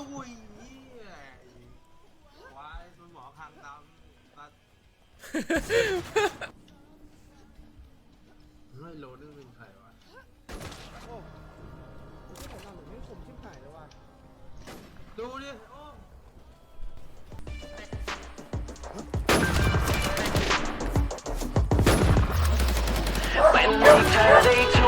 อุ้ยเหี้ายคุณหมอคางดำตัดไม่โลนึงเป็นใครวะโอ้ที่ผมทำหนูไม่ขมชิบหายเลยว่ะดูดิโอ้เป็นใ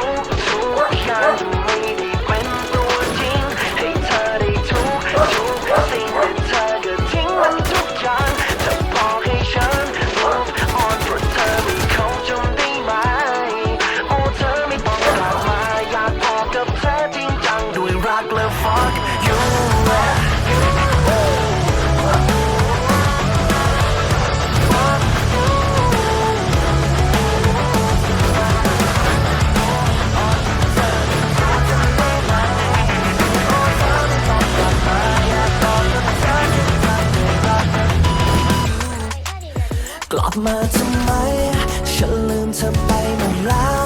กลับมาทำไม ฉันลืมเธอไปหมดแล้ว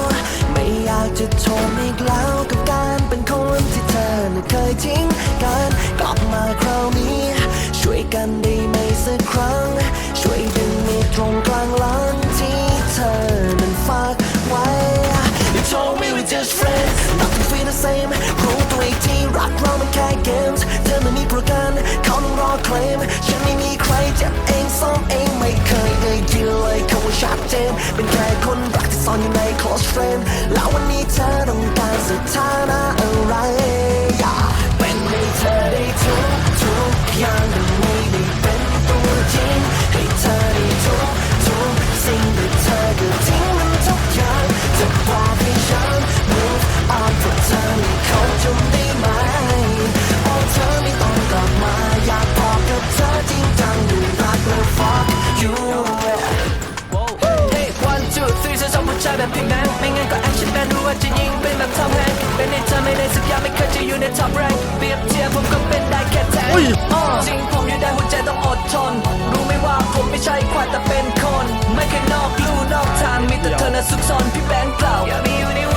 ไม่อยากจะทนอีกแล้วกับการเป็นคนที่เธอเคยทิ้งกันกลับมาคราวนี้ ช่วยกันได้ไหมสักครั้ง ช่วยดึงมีตรงกลางหลังที่เธอนั้นฝากไว้ You told me we're just friends nothing feel the same รู้ตัวเอีกทีรักเรามันแค่ games เธอไม่มีประกันเขาต้องรอเคลม อนอยู่ใน close friend แล้ววันนี้เธอต้องการสถานะอะไรอยากเป็นให้เธอได้ทุกทุกอย่างแต่ไม่ได้เป็นตัวจริงให้เธอได้ทุกทุกสิ่งแต่เธอก็ทิ้งมันทุกอย่างจะบอกให้ฉัน move on เพราะเธอไม่เข้า เคยจะอยู่ใน top rank เปรียบเทียบผมก็เป็นได้แค่แทนอ้อจริงผมอยู่ได้หัวใจต้องอดทน รู้ไหมว่าผมไม่ใช่ควายแต่เป็นคน ไม่เคยนอกลู่นอกทางมีแต่เธอน่ะซุกซนพี่แบงค์เปล่าอยากมีอยู่ในวัน